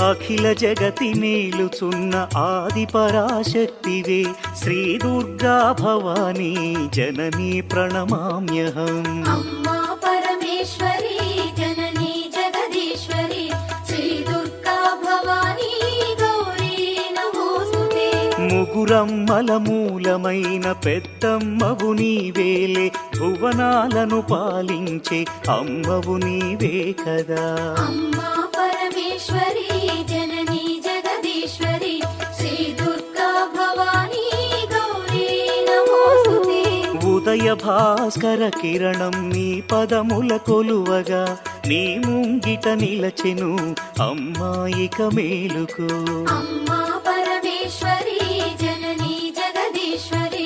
అఖిల జగతి మేలుచున్న ఆది పరాశక్తివే శ్రీ దుర్గా భవానీ జననీ ప్రణమామ్యహం. అమ్మా పరమేశ్వరి ముగురమ్మల మూలమైన పెద్దమ్మవు నీవేలే భువనాలను పాలించే అమ్మవు నీవే కదా. అమ్మా పరమేశ్వరి జననీ జగదీశ్వరి శ్రీ దుర్గా భవానీ గౌరీ నమోస్తుతే. ఉదయ భాస్కర కిరణం నీ పదముల కొలువగా నీ ముంగిట నిలచెను అమ్మాయిక మేలుకు. అమ్మా